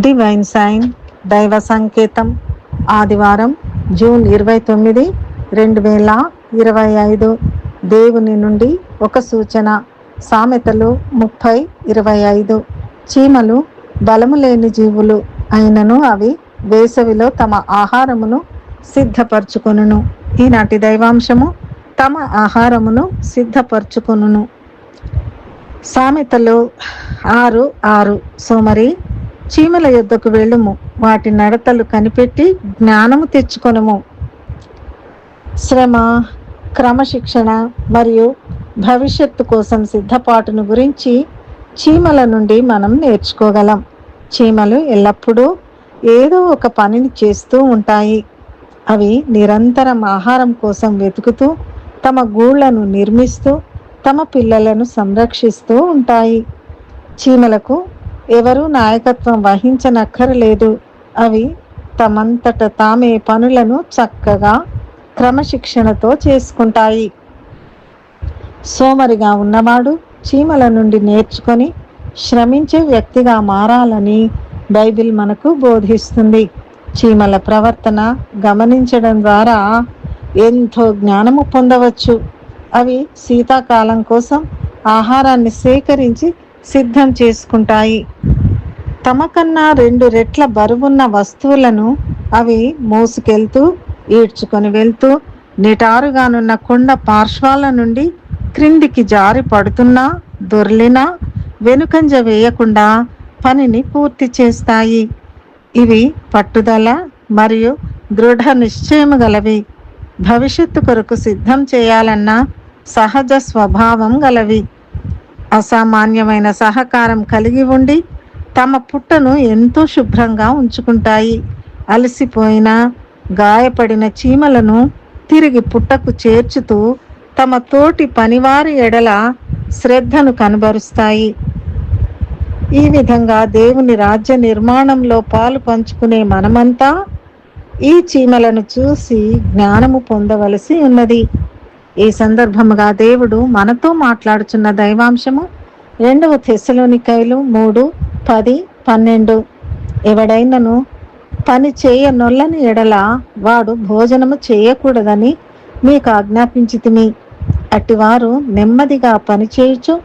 Divine sign దైవ సంకేతం ఆదివారం జూన్ ఇరవై తొమ్మిది రెండు వేల ఇరవై ఐదు. దేవుని నుండి ఒక సూచన సామెతలు ముప్పై ఇరవై ఐదు. చీమలు బలము లేని జీవులు అయినను అవి వేసవిలో తమ ఆహారమును సిద్ధపరచుకొనును. ఈనాటి దైవాంశము తమ ఆహారమును సిద్ధపరచుకొనును. సామెతలు ఆరు ఆరు. సోమరి చీమల యొద్దకు వెళ్ళుము. వాటి నడతలు కనిపెట్టి జ్ఞానము తెచ్చుకొనుము. శ్రమ క్రమశిక్షణ మరియు భవిష్యత్తు కోసం సిద్ధపాటును గురించి చీమల నుండి మనం నేర్చుకోగలం. చీమలు ఎల్లప్పుడూ ఏదో ఒక పనిని చేస్తూ ఉంటాయి. అవి నిరంతరం ఆహారం కోసం వెతుకుతూ తమ గూళ్ళను నిర్మిస్తూ తమ పిల్లలను సంరక్షిస్తూ ఉంటాయి. చీమలకు ఎవరూ నాయకత్వం వహించనక్కరలేదు. అవి తమంతట తామే పనులను చక్కగా క్రమశిక్షణతో చేసుకుంటాయి. సోమరిగా ఉన్నవాడు చీమల నుండి నేర్చుకొని శ్రమించే వ్యక్తిగా మారాలని బైబిల్ మనకు బోధిస్తుంది. చీమల ప్రవర్తన గమనించడం ద్వారా ఎంతో జ్ఞానము పొందవచ్చు. అవి శీతాకాలం కోసం ఆహారాన్ని సేకరించి సిద్ధం చేసుకుంటాయి. తమ కన్నా రెండు రెట్ల బరువున్న వస్తువులను అవి మోసుకెళ్తూ ఈడ్చుకొని వెళ్తూ నిటారుగానున్న కొండ పార్శ్వాల నుండి క్రిందికి జారి పడుతున్నా దొర్లినా వెనుకంజ వేయకుండా పనిని పూర్తి చేస్తాయి. ఇవి పట్టుదల మరియు దృఢ నిశ్చయము గలవి. భవిష్యత్తు కొరకు సిద్ధం చేయాలన్న సహజ స్వభావం గలవి. అసామాన్యమైన సహకారం కలిగి ఉండి తమ పుట్టను ఎంతో శుభ్రంగా ఉంచుకుంటాయి. అలసిపోయిన గాయపడిన చీమలను తిరిగి పుట్టకు చేర్చుతూ తమ తోటి పనివారి ఎడల శ్రద్ధను కనబరుస్తాయి. ఈ విధంగా దేవుని రాజ్య నిర్మాణంలో పాలు పంచుకునే మనమంతా ఈ చీమలను చూసి జ్ఞానము పొందవలసి ఉన్నది. ఈ సందర్భముగా దేవుడు మనతో మాట్లాడుచున్న దైవాంశము రెండవ తెశలోనికాయలు మూడు పది పన్నెండు. ఎవడైనను పని చేయనొల్లని ఎడల వాడు భోజనము చేయకూడదని మీకు ఆజ్ఞాపించితిమి. అట్టివారు నెమ్మదిగా పనిచేయుచు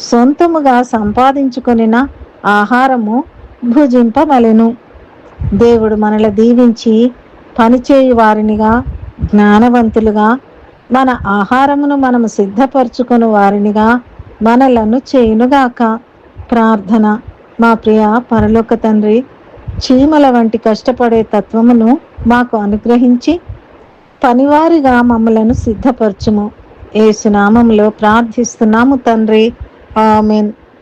సొంతముగా సంపాదించుకొనిన ఆహారము భుజింపవలెను. దేవుడు మనల దీవించి పనిచేయు వారినిగా జ్ఞానవంతులుగా మన ఆహారమును మనము సిద్ధపరచుకుని వారినిగా మనలను చేయునుగాక. ప్రార్థన. మా ప్రియ పరలోక తండ్రి చీమల వంటి కష్టపడే తత్వమును మాకు అనుగ్రహించి పనివారిగా మమ్మలను సిద్ధపరచుము. ఏసునామంలో ప్రార్థిస్తున్నాము తండ్రి. ఆమెన్.